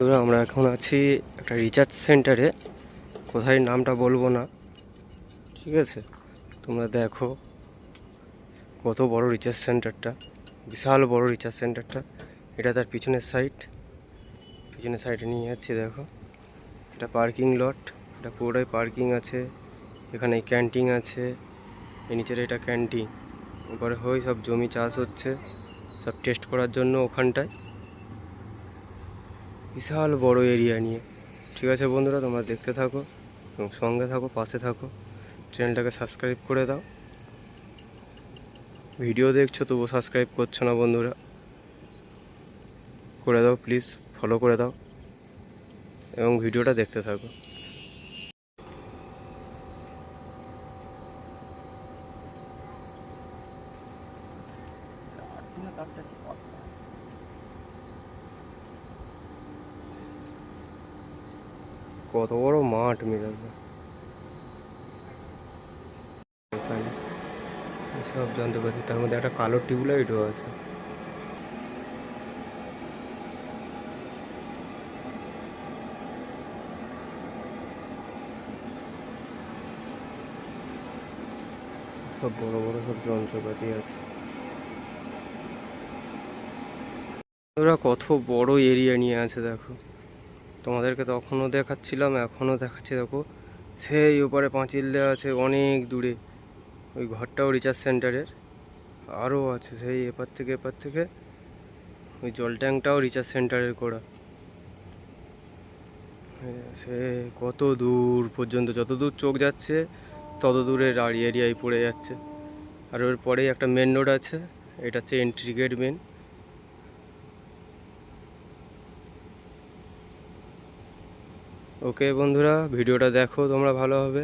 বন্ধুরা, আমরা এখন আছি একটা রিচার্জ সেন্টারে কোথায় নামটা বলব না। ঠিক আছে? তোমরা দেখো। কত বড় রিচার্জ সেন্টারটা বিশাল বড় রিচার্জ সেন্টারটা এটা তার পিছনের সাইড পিছনের সাইডে নিয়ে যাচ্ছি, দেখো। এটা পার্কিং লট এটা পুরোটাই পার্কিং আছে। এখানে ক্যান্টিন আছে। এ নিচের এটা ক্যান্টিন উপরে হয়ে সব জমি চাষ হচ্ছে। সব টেস্ট করার জন্য ওখানটায়। বিশাল বড় এরিয়া নিয়ে। ঠিক আছে বন্ধুরা, তোমরা দেখতে থাকো এবং সঙ্গে থাকো, পাশে থাকো। চ্যানেলটাকে সাবস্ক্রাইব করে দাও। ভিডিও দেখছ তবু সাবস্ক্রাইব করছ না বন্ধুরা। করে দাও প্লিজ ফলো করে দাও এবং ভিডিওটা দেখতে থাকো। কত বড় মাঠ মিলাবে। সব যন্ত্রপাতি তার মধ্যে একটা কালো টিউবলাইটও আছে। সব বড় বড় সব যন্ত্রপাতি আছে। ওরা কত বড় এরিয়া নিয়ে আছে, দেখো। তোমাদেরকে তখনও দেখাচ্ছিলাম এখনও দেখাচ্ছি, দেখো। সেই উপরে পাঁচিল দেওয়া আছে অনেক দূরে। ওই ঘরটাও রিচার্জ সেন্টারের। আরও আছে সেই এপার থেকে এপার থেকে। ওই জল ট্যাঙ্কটাও রিচার্জ সেন্টারের করা। সে কত দূর পর্যন্ত, যত দূর চোখ যাচ্ছে, তত দূরের আর এরিয়ায় পড়ে যাচ্ছে। আর ওর পরেই একটা মেন রোড আছে, এটা হচ্ছে এন্ট্রি গেট মেন ওকে বন্ধুরা ভিডিওটা দেখো তোমরা ভালোভাবে